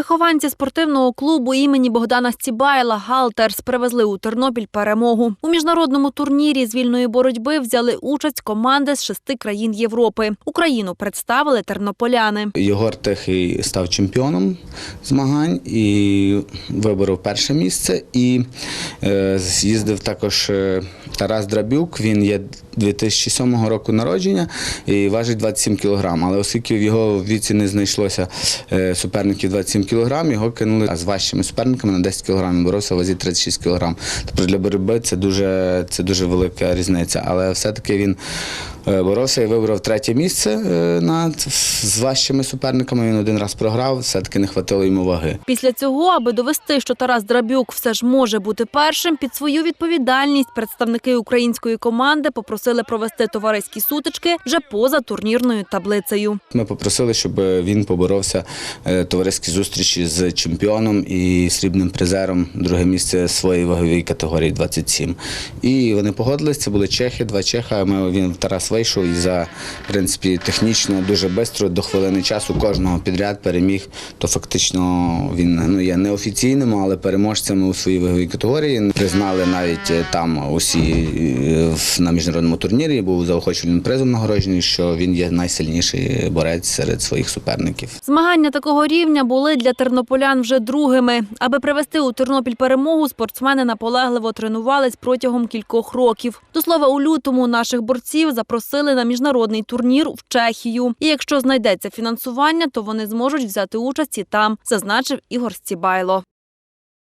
Вихованці спортивного клубу імені Богдана Стібайла Галтерс привезли у Тернопіль перемогу. У міжнародному турнірі з вільної боротьби взяли участь команди з шести країн Європи. Україну представили тернополяни. Єгор Тихий став чемпіоном змагань і виборов перше місце. І е, з'їздив також е, Тарас Драбюк. Він є 2007 року народження і важить 27 кілограм. Але оскільки в його віці не знайшлося е, суперників 27 кілограм, його кинули з важчими суперниками на 10 кілограм. Боровся в вазі 36 кілограм. Тобто для боротьби це дуже, це дуже велика різниця. Але все-таки він боровся і вибрав третє місце е, над з важчими суперниками. Він один раз програв, все-таки не хватило йому ваги. Після цього, аби довести, що Тарас Драбюк все ж може бути першим, під свою відповідальність представники української команди попросили провести товариські сутички вже поза турнірною таблицею. Ми попросили, щоб він поборовся е, товариські зустрічі з чемпіоном і срібним призером, друге місце своєї вагової категорії 27. І вони погодились, це були чехи, два чеха. Ми, він Тарас вийшов і за в принципі технічно дуже швидко, до хвилини часу кожного підряд переміг. То фактично він ну є неофіційним, але переможцями у своїй ваговій категорії. Признали навіть е, там усі е, на міжнародному турнірі. Був заохочувальним призом нагороджений, що він є найсильніший борець серед своїх суперників. Змагання такого рівня були для тернополян вже другими. Аби привести у Тернопіль перемогу, спортсмени наполегливо тренувались протягом кількох років. До слова, у лютому наших борців запросили на міжнародний турнір в Чехію. І якщо знайдеться фінансування, то вони зможуть взяти участь і там, зазначив Ігор Стібайло.